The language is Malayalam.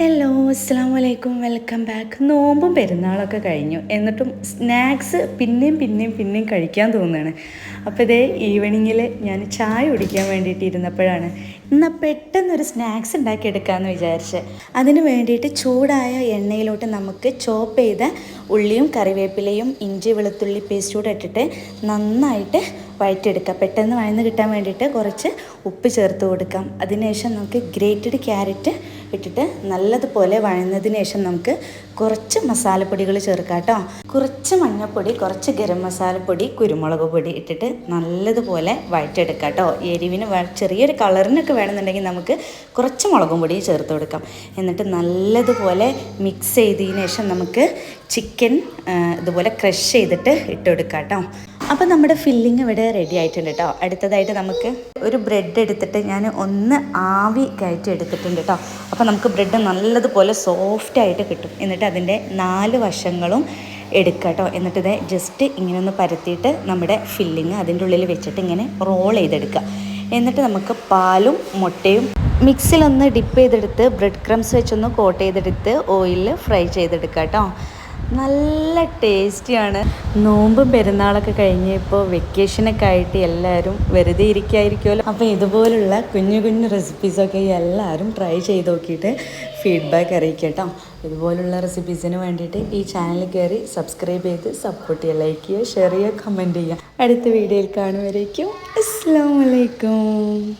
ഹലോ അസ്സാം വലൈക്കും വെൽക്കം ബാക്ക് നോമ്പും പെരുന്നാളൊക്കെ കഴിഞ്ഞു. എന്നിട്ടും സ്നാക്സ് പിന്നെയും പിന്നെയും പിന്നെയും കഴിക്കാൻ തോന്നുകയാണ്. അപ്പോൾ ഇതേ ഈവനിങ്ങിൽ ഞാൻ ചായ കുടിക്കാൻ വേണ്ടിയിട്ട് ഇരുന്നപ്പോഴാണ് എന്നാൽ പെട്ടെന്നൊരു സ്നാക്സ് ഉണ്ടാക്കിയെടുക്കാമെന്ന് വിചാരിച്ച്. അതിന് വേണ്ടിയിട്ട് ചൂടായ എണ്ണയിലോട്ട് നമുക്ക് ചോപ്പ് ചെയ്ത ഉള്ളിയും കറിവേപ്പിലയും ഇഞ്ചി വെളുത്തുള്ളി പേസ്റ്റ് കൂടെ ഇട്ടിട്ട് നന്നായിട്ട് വഴറ്റിയെടുക്കുക പെട്ടെന്ന് വഴന്ന് കിട്ടാൻ വേണ്ടിയിട്ട് കുറച്ച് ഉപ്പ് ചേർത്ത് കൊടുക്കാം. അതിനുശേഷം നമുക്ക് ഗ്രേറ്റഡ് ക്യാരറ്റ് ഇട്ടിട്ട് നല്ലതുപോലെ വഴന്നതിന് ശേഷം നമുക്ക് കുറച്ച് മസാലപ്പൊടികൾ ചേർക്കാം കേട്ടോ. കുറച്ച് മഞ്ഞൾപ്പൊടി കുറച്ച് ഗരം മസാലപ്പൊടി കുരുമുളക് പൊടി ഇട്ടിട്ട് നല്ലതുപോലെ വഴറ്റെടുക്കുക കേട്ടോ. എരിവിന് ചെറിയൊരു കളറിനൊക്കെ വേണമെന്നുണ്ടെങ്കിൽ നമുക്ക് കുറച്ച് മുളകും പൊടി ചേർത്ത് കൊടുക്കാം. എന്നിട്ട് നല്ലതുപോലെ മിക്സ് ചെയ്തതിന് ശേഷം നമുക്ക് ചിക്കൻ ഇതുപോലെ ക്രഷ് ചെയ്തിട്ട് ഇട്ട് കൊടുക്കാം കേട്ടോ. അപ്പോൾ നമ്മുടെ ഫില്ലിംഗ് ഇവിടെ റെഡി ആയിട്ടുണ്ട് കേട്ടോ അടുത്തതായിട്ട് നമുക്ക് ഒരു ബ്രെഡ് എടുത്തിട്ട് ഞാൻ ഒന്ന് ആവി കയറ്റി എടുത്തിട്ടുണ്ട് കേട്ടോ അപ്പോൾ നമുക്ക് ബ്രെഡ് നല്ലതുപോലെ സോഫ്റ്റ് ആയിട്ട് കിട്ടും. എന്നിട്ട് അതിന്റെ നാല് വശങ്ങളും എടുക്കുക കേട്ടോ എന്നിട്ട് ഇത് ജസ്റ്റ് ഇങ്ങനെ ഒന്ന് പരത്തിയിട്ട് നമ്മുടെ ഫില്ലിങ് അതിന്റെ ഉള്ളിൽ വെച്ചിട്ട് ഇങ്ങനെ റോൾ ചെയ്തെടുക്കുക എന്നിട്ട് നമുക്ക് പാലും മുട്ടയും മിക്സിലൊന്ന് ഡിപ്പ് ചെയ്തെടുത്ത് ബ്രെഡ് ക്രംസ് വെച്ചൊന്ന് കോട്ട് ചെയ്തെടുത്ത് ഓയിലിൽ ഫ്രൈ ചെയ്തെടുക്കുക കേട്ടോ നല്ല ടേസ്റ്റിയാണ്. നോമ്പും പെരുന്നാളൊക്കെ കഴിഞ്ഞ് ഇപ്പോൾ വെക്കേഷനൊക്കെ ആയിട്ട് എല്ലാവരും വെറുതെ ഇരിക്കായിരിക്കുമല്ലോ. അപ്പോൾ ഇതുപോലുള്ള കുഞ്ഞു കുഞ്ഞു റെസിപ്പീസൊക്കെ എല്ലാവരും ട്രൈ ചെയ്ത് നോക്കിയിട്ട് ഫീഡ്ബാക്ക് അറിയിക്കട്ടോ കേട്ടോ. ഇതുപോലുള്ള റെസിപ്പീസിന് വേണ്ടിയിട്ട് ഈ ചാനൽ കയറി സബ്സ്ക്രൈബ് ചെയ്ത് സപ്പോർട്ട് ചെയ്യുക ലൈക്ക് ചെയ്യുക ഷെയർ ചെയ്യുക കമന്റ് ചെയ്യുക. അടുത്ത വീഡിയോയിൽ കാണുമായിരിക്കും അസ്സാം വലൈക്കും